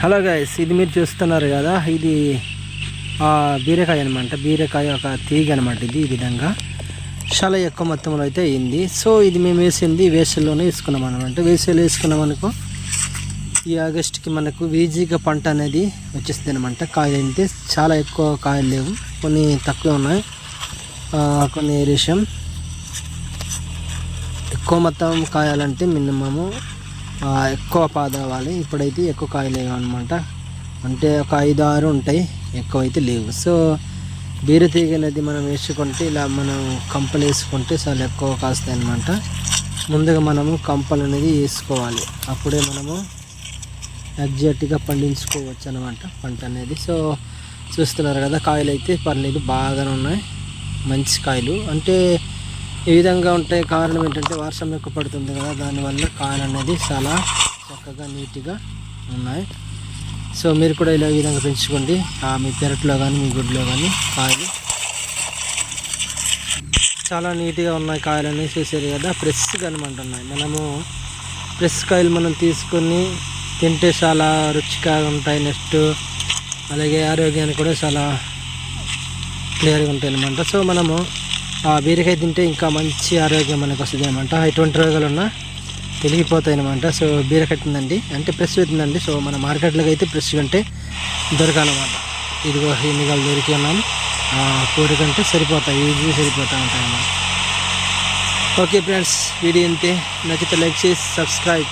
Hello guys ఇది మీరు చూస్తున్నారు కదా ఇది ఆ, బీరకాయ అనమాట బీరకాయ ఒక తీగ అనమాట ఇది ఈ విధంగా. చాలా ఎక్కువ మొత్తంలో అయితే అయింది. సో ఇది మేము వేసింది వేసల్లోనే వేసుకున్నాం అనమాట వేసల్లో వేసుకున్నాం అనుకో ఈ ఆగస్టుకి మనకు ఈజీగా పంట అనేది వచ్చేస్తుంది అనమాట కాయలు అయితే చాలా ఎక్కువ కాయలు లేవు. కొన్ని తక్కువ ఉన్నాయి. కొన్ని రేషం. ఎక్కువ మొత్తం కాయాలంటే మినిమము ఎక్కువ పాద అవ్వాలి ఇప్పుడైతే ఎక్కువ కాయలు లేవు అనమాట అంటే ఒక ఐదు ఆరు ఉంటాయి. ఎక్కువ అయితే లేవు. సో బీర తీగలది మనం వేసుకుంటే ఇలా మనం కంపలు వేసుకుంటే చాలా ఎక్కువ కాస్తాయి అనమాట ముందుగా మనము కంపలు అనేది వేసుకోవాలి. అప్పుడే మనము ఎగ్జాక్ట్గా పండించుకోవచ్చు అనమాట పంట అనేది. సో చూస్తున్నారు కదా కాయలు అయితే పర్లేదు బాగానే ఉన్నాయి. మంచి కాయలు. అంటే ఈ విధంగా ఉంటాయి కారణం ఏంటంటే వర్షం ఎక్కువ పడుతుంది కదా దానివల్ల కాయలు అనేది చాలా చక్కగా నీట్గా ఉన్నాయి. సో మీరు కూడా ఇలా ఈ విధంగా పెంచుకోండి. ఆ, మీ పెరట్లో కానీ మీ గుడ్లో కానీ కాయలు. చాలా నీట్గా ఉన్నాయి కాయలు అనేసి చూసారు కదా ఫ్రెష్గా అనమాట ఉన్నాయి. మనము ఫ్రెష్ కాయలు మనం తీసుకొని తింటే చాలా రుచిగా ఉంటాయి నెక్స్ట్. అలాగే ఆరోగ్యానికి కూడా చాలా క్లియర్గా ఉంటాయి అనమాట సో మనము బీరకాయ తింటే ఇంకా మంచి ఆరోగ్యం మనకు వస్తుంది అనమాట ఎటువంటి రోగాలు ఉన్నా తెలిగిపోతాయి అనమాట సో బీరకాయ తిందండి అంటే ఫ్రెష్ తిందండి సో మన మార్కెట్లోకి అయితే ఫ్రెష్ అంటే దొరకాలన్నమాట. ఇదిగో ఎన్ని కాలు దొరికి ఉన్నాం కోరికంటే సరిపోతాయి. ఈజీగా సరిపోతూ ఉంటాయి అన్నమాట ఓకే ఫ్రెండ్స్. వీడియో అంతే నచ్చితే లైక్ చేసి సబ్స్క్రైబ్.